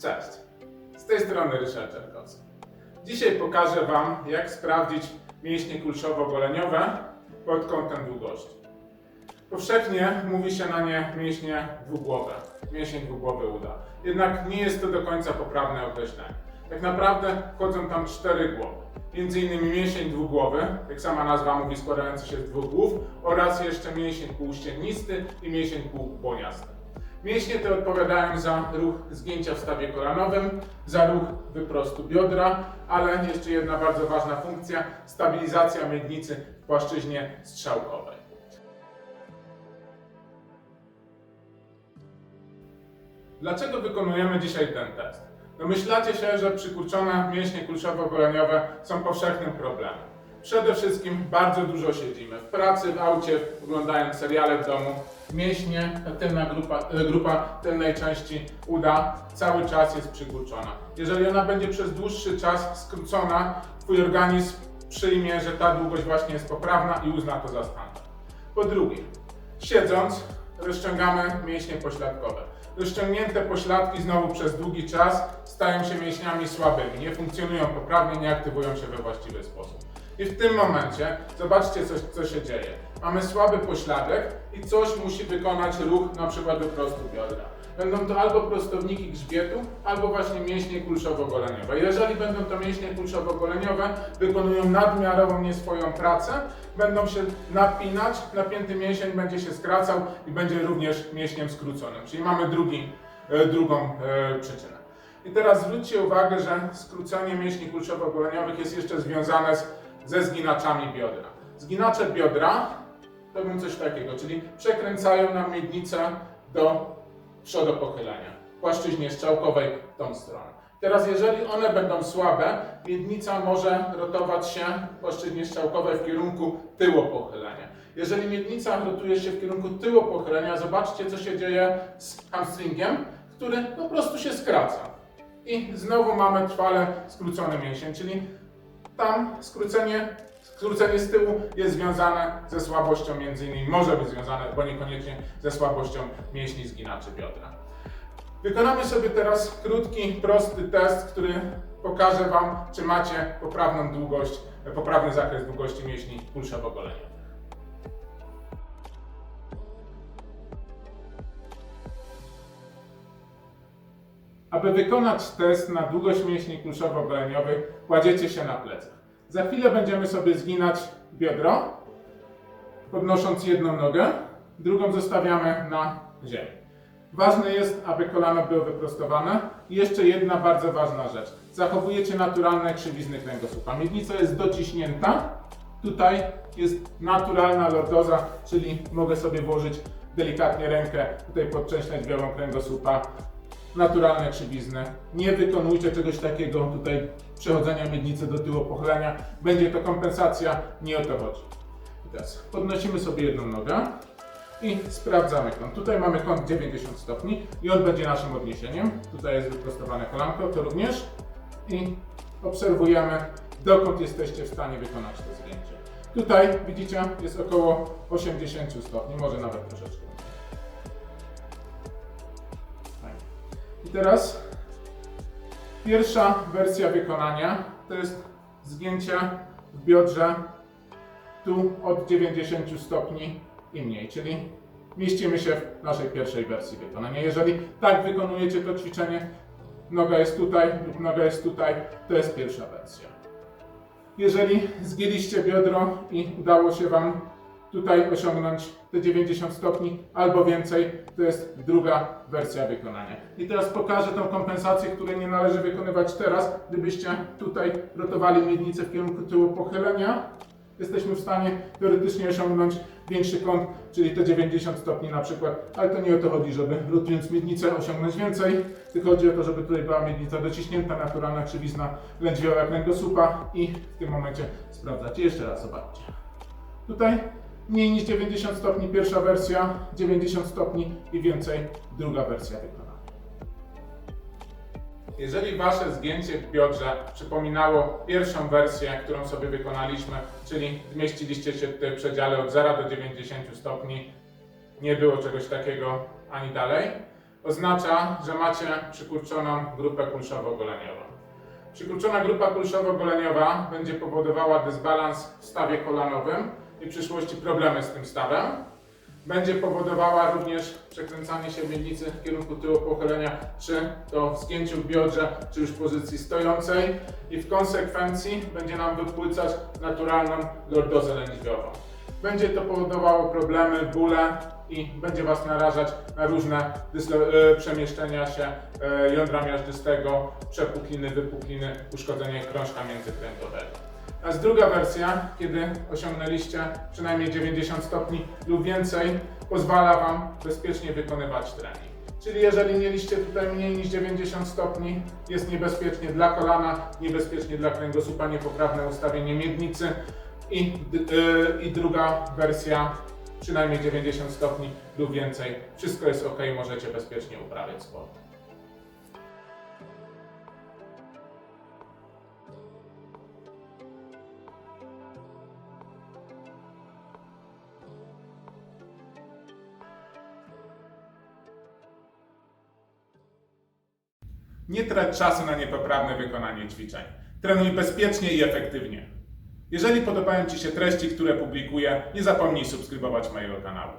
Cześć, z tej strony Ryszard Czerkowski. Dzisiaj pokażę Wam, jak sprawdzić mięśnie kulszowo-goleniowe pod kątem długości. Powszechnie mówi się na nie mięśnie dwugłowe, mięsień dwugłowy uda. Jednak nie jest to do końca poprawne określenie. Tak naprawdę wchodzą tam cztery głowy. Między innymi mięsień dwugłowy, jak sama nazwa mówi, składający się z dwóch głów, oraz jeszcze mięsień półściennisty i mięsień półbłoniasty. Mięśnie te odpowiadają za ruch zgięcia w stawie kolanowym, za ruch wyprostu biodra, ale jeszcze jedna bardzo ważna funkcja stabilizacja miednicy w płaszczyźnie strzałkowej. Dlaczego wykonujemy dzisiaj ten test? Domyślacie się, że przykurczone mięśnie kulszowo-goleniowe są powszechnym problemem. Przede wszystkim bardzo dużo siedzimy w pracy, w aucie, oglądając seriale w domu. Mięśnie, tylna grupa, e, grupa tylnej części uda cały czas jest przykurczona. Jeżeli ona będzie przez dłuższy czas skrócona, Twój organizm przyjmie, że ta długość właśnie jest poprawna i uzna to za standard. Po drugie, siedząc rozciągamy mięśnie pośladkowe. Rozciągnięte pośladki znowu przez długi czas stają się mięśniami słabymi, nie funkcjonują poprawnie, nie aktywują się we właściwy sposób. I w tym momencie zobaczcie, coś, co się dzieje. Mamy słaby pośladek i coś musi wykonać ruch, na przykład wyprostu biodra. Będą to albo prostowniki grzbietu, albo właśnie mięśnie kulszowo-goleniowe. Jeżeli będą to mięśnie kulszowo-goleniowe, wykonują nadmiarową nie swoją pracę, będą się napinać, napięty mięsień będzie się skracał i będzie również mięśniem skróconym. Czyli mamy drugi, e, drugą e, przyczynę. I teraz zwróćcie uwagę, że skrócenie mięśni kulszowo-goleniowych jest jeszcze związane z, ze zginaczami biodra. Zginacze biodra robią coś takiego, czyli przekręcają nam miednicę do przodopochylenia, płaszczyźnie strzałkowej w tą stronę. Teraz jeżeli one będą słabe, miednica może rotować się płaszczyźnie strzałkowej w kierunku tyłopochylenia. Jeżeli miednica rotuje się w kierunku tyłopochylenia, zobaczcie co się dzieje z hamstringiem, który po prostu się skraca. I znowu mamy trwale skrócony mięsień, czyli tam skrócenie, skrócenie z tyłu jest związane ze słabością między innymi, może być związane, bo niekoniecznie ze słabością mięśni zginaczy biodra. Wykonamy sobie teraz krótki, prosty test, który pokaże Wam, czy macie poprawną długość, poprawny zakres długości mięśni kulszowo-goleniowych. Aby wykonać test na długość mięśni kulszowo-goleniowych, kładziecie się na plecach. Za chwilę będziemy sobie zginać biodro, podnosząc jedną nogę, drugą zostawiamy na ziemi. Ważne jest, aby kolano było wyprostowane. I jeszcze jedna bardzo ważna rzecz. Zachowujecie naturalne krzywizny kręgosłupa. Miednica jest dociśnięta. Tutaj jest naturalna lordoza, czyli mogę sobie włożyć delikatnie rękę, tutaj podczęśniać białą kręgosłupa. Naturalne krzywizny. Nie wykonujcie czegoś takiego, tutaj przechodzenia miednicy do tyłu pochylenia. Będzie to kompensacja, nie o to chodzi. Teraz podnosimy sobie jedną nogę i sprawdzamy kąt. Tutaj mamy kąt 90 stopni i on będzie naszym odniesieniem. Tutaj jest wyprostowane kolanko, to również. I obserwujemy, dokąd jesteście w stanie wykonać to zdjęcie. Tutaj widzicie, jest około 80 stopni, może nawet troszeczkę. I teraz pierwsza wersja wykonania to jest zgięcie w biodrze tu od 90 stopni i mniej, czyli mieścimy się w naszej pierwszej wersji wykonania. Jeżeli tak wykonujecie to ćwiczenie, noga jest tutaj lub noga jest tutaj, to jest pierwsza wersja. Jeżeli zgięliście biodro i udało się Wam tutaj osiągnąć te 90 stopni albo więcej, to jest druga wersja wykonania. I teraz pokażę tą kompensację, której nie należy wykonywać teraz. Gdybyście tutaj rotowali miednicę w kierunku tyłu pochylenia, jesteśmy w stanie teoretycznie osiągnąć większy kąt, czyli te 90 stopni na przykład, ale to nie o to chodzi, żeby rotując miednicę osiągnąć więcej, tylko chodzi o to, żeby tutaj była miednica dociśnięta, naturalna krzywizna lędźwioła kręgosłupa i w tym momencie sprawdzacie. Jeszcze raz zobaczcie. Tutaj mniej niż 90 stopni pierwsza wersja, 90 stopni i więcej druga wersja wykonana. Jeżeli Wasze zgięcie w biodrze przypominało pierwszą wersję, którą sobie wykonaliśmy, czyli zmieściliście się w przedziale od 0 do 90 stopni, nie było czegoś takiego ani dalej, oznacza, że macie przykurczoną grupę kulszowo-goleniową. Przykurczona grupa kulszowo-goleniowa będzie powodowała dysbalans w stawie kolanowym i przyszłości problemy z tym stawem. Będzie powodowała również przekręcanie się miednicy w kierunku tyłu pochylenia, czy to w zgięciu w biodrze, czy już w pozycji stojącej i w konsekwencji będzie nam wypłycać naturalną lordozę lędźwiową. Będzie to powodowało problemy, bóle i będzie Was narażać na różne e, przemieszczenia się e, jądra miażdżystego, przepukliny, wypukliny, uszkodzenie krążka międzykrętowego. A jest druga wersja, kiedy osiągnęliście przynajmniej 90 stopni lub więcej, pozwala Wam bezpiecznie wykonywać trening. Czyli jeżeli mieliście tutaj mniej niż 90 stopni, jest niebezpiecznie dla kolana, niebezpiecznie dla kręgosłupa, niepoprawne ustawienie miednicy i, d- y, i druga wersja, przynajmniej 90 stopni lub więcej. Wszystko jest ok, możecie bezpiecznie uprawiać sport. Nie trać czasu na niepoprawne wykonanie ćwiczeń. Trenuj bezpiecznie i efektywnie. Jeżeli podobają Ci się treści, które publikuję, nie zapomnij subskrybować mojego kanału.